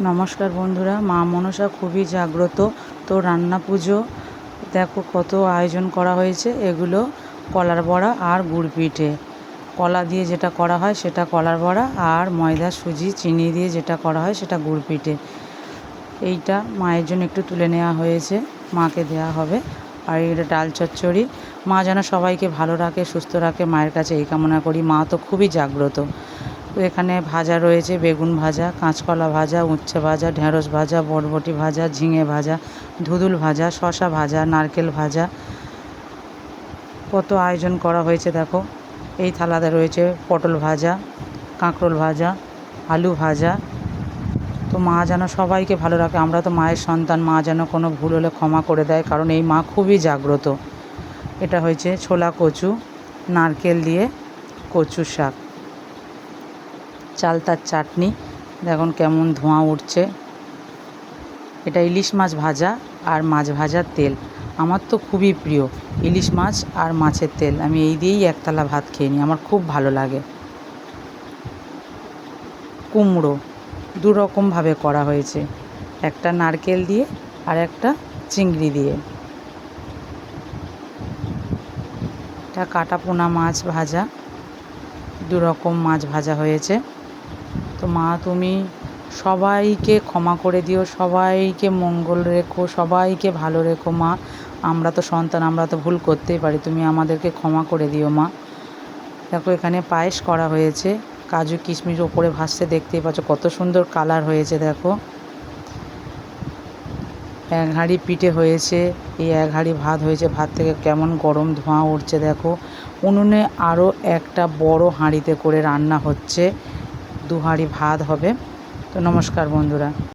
নমস্কার বন্ধুরা, মা মনসা খুবই জাগ্রত। তো রান্না পুজো, দেখো কত আয়োজন করা হয়েছে। এগুলো কলার বড়া আর গুড় পিঠে। কলা দিয়ে যেটা করা হয় সেটা কলার বড়া আর ময়দা, সুজি, চিনি দিয়ে যেটা করা হয় সেটা গুড় পিঠে। এইটা মায়ের জন্য একটু তুলে নেওয়া হয়েছে, মাকে দেওয়া হবে। আর এটা ডাল চচ্চড়ি, মা যেন সবাইকে ভালো রাখে, সুস্থ রাখে, মায়ের কাছে এই কামনা করি। মা তো খুবই জাগ্রত। এখানে ভাজা রয়েছে, বেগুন ভাজা, কাঁচকলা ভাজা, উচ্ছে ভাজা, ঢেঁড়স ভাজা, বরবটি ভাজা, ঝিঙে ভাজা, ধুদুল ভাজা শশা ভাজা, নারকেল ভাজা। কত আয়োজন করা হয়েছে দেখো। এই থালাতে রয়েছে পটল ভাজা, কাঁকরোল ভাজা, আলু ভাজা। তো মা যেন সবাইকে ভালো রাখে, আমরা তো মায়ের সন্তান, মা যেন কোনো ভুল হলে ক্ষমা করে দেয়, কারণ এই মা খুবই জাগ্রত। এটা হয়েছে ছোলা কচু, নারকেল দিয়ে কচু শাক। চালতার চাটনি। দেখুন কেমন ধোঁয়া উঠছে। এটা ইলিশ মাছ ভাজা আর মাছ ভাজার তেল। আমার তো খুবই প্রিয় ইলিশ মাছ আর মাছের তেল। আমি এই দিয়েই একতলা ভাত খেয়ে নিই। আমার খুব ভালো লাগে। কুমড়ো দু রকমভাবে করা হয়েছে। একটা নারকেল দিয়ে আর একটা চিংড়ি দিয়ে। এটা কাটা পোনা মাছ ভাজা। দু রকম মাছ ভাজা হয়েছে। তো মা, তুমি সবাইকে ক্ষমা করে দিও, সবাইকে মঙ্গল রেখো, সবাইকে ভালো রেখো মা। আমরা তো সন্তান, আমরা তো ভুল করতেই পারি, তুমি আমাদেরকে ক্ষমা করে দিও মা। দেখো, এখানে পায়েস করা হয়েছে, কাজু কিশমিশ ওপরে ভাসতে দেখতেই পাচ্ছ কত সুন্দর কালার হয়েছে, দেখো। এক হাঁড়ি পিঠে হয়েছে, এই এক হাঁড়ি ভাত হয়েছে, ভাত থেকে কেমন গরম ধোঁয়া উঠছে, দেখো। উনুনে আরও একটা বড় হাঁড়িতে করে রান্না হচ্ছে। দু হাঁড়ি ভাত হবে। তো নমস্কার বন্ধুরা।